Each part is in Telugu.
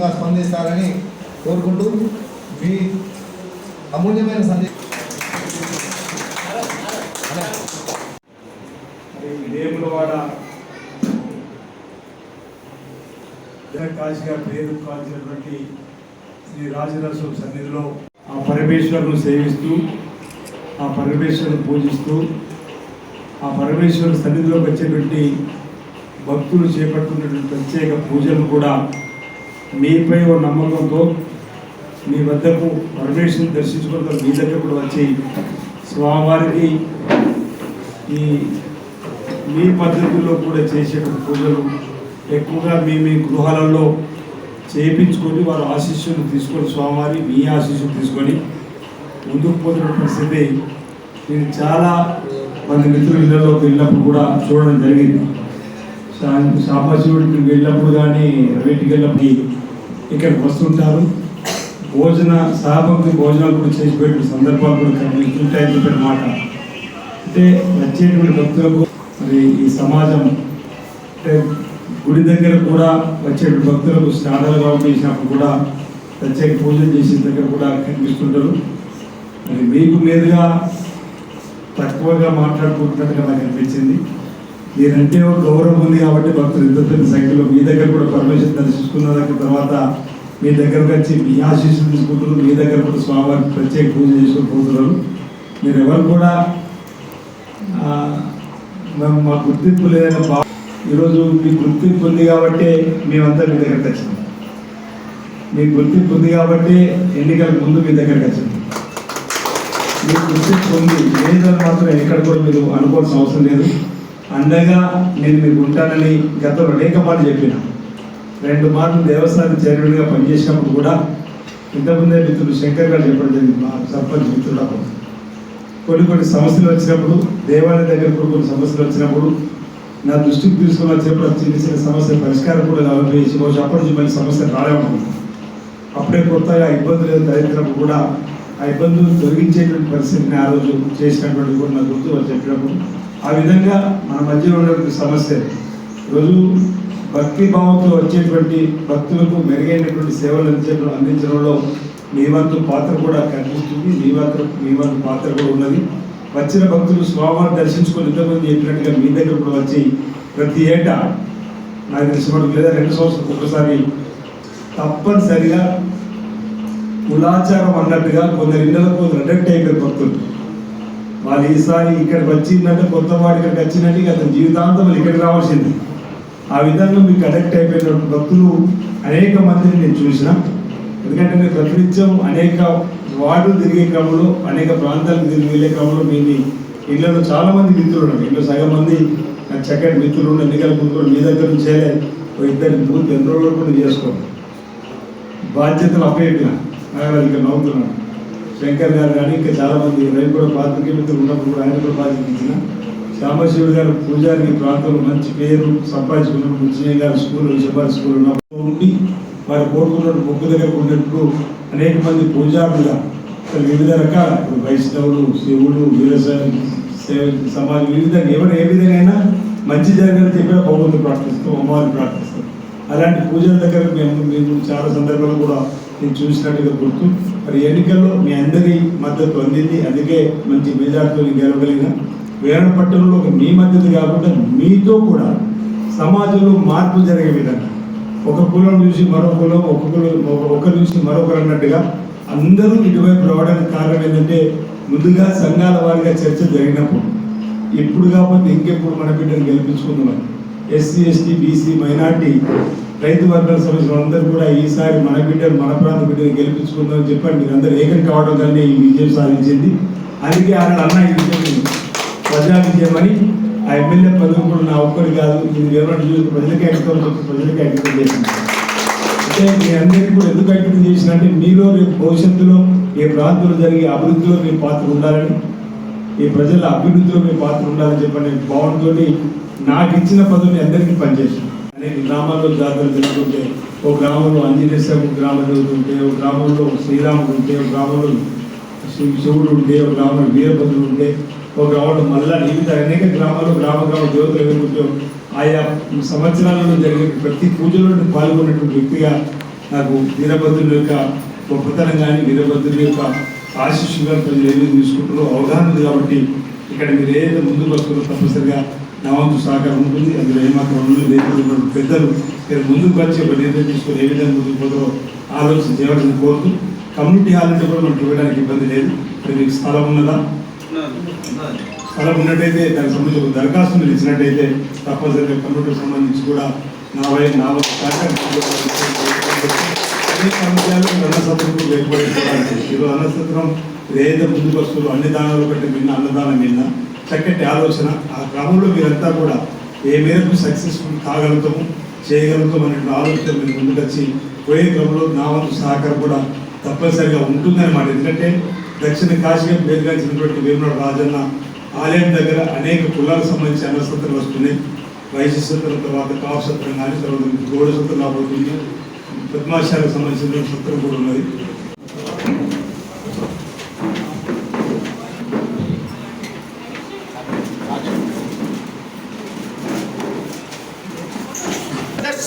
సానుకూలంగా స్పందిస్తారని కోరుకుంటూ మీ అమూల్యమైన సందేశం. వేములవాడ కాశీగా పేరు కాల్చినటువంటి శ్రీ రాజరాజు సన్నిధిలో ఆ పరమేశ్వరును సేవిస్తూ ఆ పరమేశ్వరుని పూజిస్తూ ఆ పరమేశ్వరుని సన్నిధిలోకి వచ్చేటువంటి భక్తులు చేపట్టుకున్నటువంటి ప్రత్యేక పూజలు కూడా మీపై ఓ నమ్మకంతో మీ వద్దకు పరమేశ్వరుని దర్శించుకుంటూ మీ దగ్గర కూడా వచ్చి స్వామివారికి ఈ మీ పద్ధతుల్లో కూడా చేసేటువంటి పూజలు ఎక్కువగా మీ మీ గృహాలలో చేయించుకొని వారు ఆశీస్సులు తీసుకొని స్వామివారి మీ ఆశీస్సులు తీసుకొని ముందుకు పోతున్న పరిస్థితి నేను చాలా మంది మిత్రులు ఇళ్ళలోకి వెళ్ళినప్పుడు కూడా చూడడం జరిగింది. సాంబశివుడికి వెళ్ళినప్పుడు కానీ వీటికి వెళ్ళినప్పుడు ఇక్కడికి వస్తుంటారు. భోజన సహభక్తి భోజనాలు కూడా చేసి పెట్టిన సందర్భాలు కూడా కనిపిస్తుంటాయని చెప్పిన మాట. అంటే వచ్చేటువంటి భక్తులకు మరి ఈ సమాజం అంటే గుడి దగ్గర కూడా వచ్చేటువంటి భక్తులకు స్నానాలు చేసినప్పుడు కూడా ప్రత్యేక పూజలు చేసిన దగ్గర కూడా కనిపిస్తుంటారు. మరి మీకు మీదుగా తక్కువగా మాట్లాడుకుంటున్నట్టుగా నాకు అనిపించింది. నేనంటే ఒక గౌరవం ఉంది కాబట్టి భక్తులు ఇంత పెద్ద సంఖ్యలో మీ దగ్గర కూడా పర్మిషన్ దర్శించుకున్న దగ్గర తర్వాత మీ దగ్గరకు వచ్చి మీ ఆశీస్సులు తీసుకుంటున్నారు. మీ దగ్గర కూడా స్వామివారికి ప్రత్యేక పూజ చేసుకుని పోతున్నారు. మీరు ఎవరు కూడా మేము మా గుర్తింపు లేదని బా ఈరోజు మీ గుర్తింపు ఉంది కాబట్టి మేమంతా మీ దగ్గరకు వచ్చింది మీ గుర్తింపు ఉంది కాబట్టి ఎన్నికల ముందు మీ దగ్గరకు వచ్చింది మీ గుర్తింపు ఉంది. లేదని మాత్రం ఎక్కడ కూడా మీరు అనుకోవాల్సిన అవసరం లేదు. అండగా నేను మీకు ఉంటానని గతంలో అనేక మాటలు చెప్పిన. రెండు మార్లు దేవస్థానం చర్యలుగా పనిచేసినప్పుడు కూడా ఇంతకుముందే మిత్రుడు శంకర్ గారు చెప్పడం జరిగింది మా సర్పంచ్ మిత్రులకు కొన్ని కొన్ని సమస్యలు వచ్చినప్పుడు దేవాలయ దగ్గర కూడా కొన్ని సమస్యలు వచ్చినప్పుడు నా దృష్టికి తీసుకుని వచ్చేప్పుడు చిన్న చిన్న సమస్య పరిష్కారం కూడా కావాలని బహుశా అప్పటి నుంచి మళ్ళీ సమస్యలు రాలే ఉంటుంది అప్పుడే కొత్తగా ఇబ్బందులు తలెత్తినప్పుడు కూడా ఆ ఇబ్బందులు తొలగించేటువంటి పరిస్థితిని ఆ రోజు చేసినటువంటి కూడా నాకు గుర్తు వాళ్ళు చెప్పినప్పుడు ఆ విధంగా మన మధ్యలో ఉన్నటువంటి సమస్య రోజు భక్తి భావంతో వచ్చేటువంటి భక్తులకు మెరుగైనటువంటి సేవలు అందించడం అందించడంలో మీ వంతు పాత్ర కూడా కనిపిస్తుంది. మీ వంతు మీ వంతు పాత్ర కూడా ఉన్నది. వచ్చిన భక్తులు స్వామివారిని దర్శించుకొని ఇంతమంది చెప్పినట్టుగా మీ దగ్గర కూడా వచ్చి ప్రతి ఏటా నాకు తెలిసినప్పుడు లేదా రెండు సంవత్సరాలకు ఒకసారి తప్పనిసరిగా కులాచారం అన్నట్టుగా కొందరు ఇళ్ళలో కొందరు అడక్ట్ అయిపోయారు భక్తులు. వాళ్ళు ఈసారి ఇక్కడికి వచ్చిందంటే కొత్త వాడు ఇక్కడికి వచ్చినట్టు ఇక అతని జీవితాంతం వాళ్ళు ఇక్కడికి రావాల్సింది. ఆ విధంగా మీకు కనెక్ట్ అయిపోయిన భక్తులు అనేక మందిని నేను చూసిన. ఎందుకంటే నేను ప్రతినిత్యం అనేక వార్డులు తిరిగే క్రమంలో అనేక ప్రాంతాలకు తిరిగి వెళ్ళే క్రమంలో మీ ఇళ్ళలో చాలా మంది మిత్రులు ఉన్నారు. ఇంట్లో సగం మంది నాకు చక్కటి మిత్రులు ఉన్న ఎన్నికల ముందు మీ దగ్గర నుంచే ఒక ఇద్దరు బూత్ ఎన్ని రోజులు కూడా చేసుకోండి బాధ్యతలు అప్పయ్యన నాకు ఇక్కడ నవ్వుతున్నాను. శంకర్ గారు కానీ ఇంకా చాలామంది రైతు కూడా పాత్రికే మిత్రులు ఉన్నప్పుడు ఆయన కూడా బాధ్యత సాంబశివుడు గారు పూజారి ప్రాంతంలో మంచి పేరు సంపాదించుకున్నప్పుడు ముచ్చినయ్య గారు స్కూల్ విషపాటి స్కూల్ ఉన్నప్పుడు ఉండి వారు కోరుకున్నట్టు ముగ్గు దగ్గర ఉన్నట్టు అనేక మంది పూజారులుగా వివిధ రకాల వైష్ణవులు శివుడు వీరశైవ సమాజం వివిధ ఎవరు ఏ విధంగా అయినా మంచి జరగాలని చెప్పిన భగవంతుడు ప్రార్థిస్తాం అమ్మవారిని ప్రార్థిస్తాం అలాంటి పూజల దగ్గర మేము మేము చాలా సందర్భాలు కూడా నేను చూసినట్టుగా గుర్తు. మరి ఎన్నికల్లో మీ అందరి మద్దతు అందింది. అందుకే మంచి మెజార్టీతో గెలవగలిగిన. వేరణపట్టణంలో ఒక మీ మద్దతు కాకుండా మీతో కూడా సమాజంలో మార్పు జరిగే విధంగా. ఒక కులం చూసి మరో కులం ఒక కులం ఒకరు చూసి మరొకరు అన్నట్టుగా అందరూ ఇటువైపు రావడానికి కారణం ఏంటంటే ముందుగా సంఘాల వారిగా చర్చ జరిగినప్పుడు ఇప్పుడు కాకపోతే ఇంకెప్పుడు మన బిడ్డను గెలిపించుకుందామని. ఎస్సీ ఎస్టీ బీసీ మైనార్టీ రైతు వర్గాల సమస్యలు అందరూ కూడా ఈసారి మన బిడ్డలు మన ప్రాంత బిడ్డను గెలిపించుకుందామని చెప్పండి మీరు అందరూ ఏకం కావడం కానీ ఈ విజయం సాధించింది. అందుకే ఆయన అన్న ఈ విజయం ప్రజా విజయమని ఆ ఎమ్మెల్యే పదవి కూడా నా ఒక్కడి కాదు. ఇది ఎవరైనా చూసి ప్రజలకే అంకితం ప్రజలకి ప్రజలకే అంకితం చేసింది అంటే మీ అందరికీ కూడా ఎందుకు అంకితం చేసిన అంటే మీలో రేపు భవిష్యత్తులో ఏ ప్రాంతంలో జరిగే అభివృద్ధిలో మీ పాత్ర ఉండాలని ఈ ప్రజల అభివృద్ధిలో మీ పాత్ర ఉండాలని చెప్పని భావనతో నాకు ఇచ్చిన పదవిని అందరికీ పనిచేసాను అనేక గ్రామాల్లో జాతరలు జరుగుతుంటే ఓ గ్రామంలో ఆంజనేయ స్వామి గ్రామం జరుగుతుంటే ఓ గ్రామంలో శ్రీరాముడు ఉంటే ఒక గ్రామంలో శ్రీ శివుడు ఉంటే ఒక గ్రామంలో వీరభద్రుడు ఉంటే ఒక గ్రామంలో మళ్ళా వివిధ అనేక గ్రామాల్లో గ్రామ గ్రామ దేవతలు ఎవరుంటే ఆయా సంవత్సరాలలో జరిగే ప్రతి పూజలో పాల్గొన్నటువంటి వ్యక్తిగా నాకు వీరభద్రుడి యొక్క గొప్పతనం కానీ వీరభద్రుడి యొక్క ఆశీస్సులు కానీ ప్రజలు ఏమేమి తీసుకుంటారో అవగాహన ఉంది కాబట్టి ఇక్కడ మీరు ఏదైతే ముందుకు వస్తారో తప్పనిసరిగా నా వంతు సహకారం ఉంటుంది అందులో ఏమాత్రం ఉండదు లేదు పెద్దలు ఇక్కడ ముందుకు వచ్చి ఒక నిర్ణయం తీసుకొని ఏ విధంగా ముందుకు పోతారో ఆలోచన చేయాలని కోరుతూ కమ్యూనిటీ హాల్ అంటే కూడా మనకి ఇవ్వడానికి ఇబ్బంది లేదు. మీకు స్థలం ఉన్నదా? స్థలం ఉన్నట్టయితే దానికి సంబంధించి ఒక దరఖాస్తు మీరు ఇచ్చినట్టయితే తప్పనిసరిగా కంప్యూటర్ సంబంధించి కూడా నా వై నా వంతు సహకారం అనేక అంశాలు అన్నసత్రం ఈరోజు అన్నసత్రం ఏదైతే ముందుకు వస్తుందో అన్ని దానాలు కంటే మిన్న అన్నదానం మిన్న చక్కటి ఆలోచన. ఆ క్రమంలో మీరంతా కూడా ఏ మేరకు సక్సెస్ఫుల్ కాగలుగుతాము చేయగలుగుతాం అనే ఆలోచన మీరు ముందుకొచ్చి పోయే క్రమంలో నా వంతు సహకారం కూడా తప్పనిసరిగా ఉంటుందన్నమాట ఎందుకంటే దక్షిణ కాశీగా పేరుగాంచినటువంటి వేమనాడు రాజన్న ఆలయం దగ్గర అనేక కులాలకు సంబంధించి అన్నసత్రాలు వస్తున్నాయి. వైశ్య సత్రం తర్వాత కాపు సత్రం కానీ తర్వాత గోడ సత్రం రాబోతుంది. పద్మాశాలకు సంబంధించిన సత్రం కూడా ఉన్నది.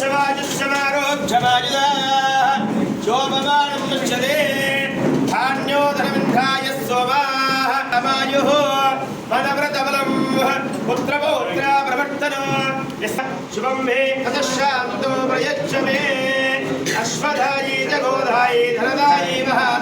దశవాయుష్యమారోగ్యమాయుధ శోభమానం ముచ్యతే ధాన్యోధనమింద్రాయ సోమాః తమాయుః పదవ్రతబలం పుత్రపౌత్ర ప్రవర్తన శుభం మే తతశాంతో ప్రయచ్చ మే అశ్వధాయీ చ గోధాయీ ధనదాయీ మహాదనే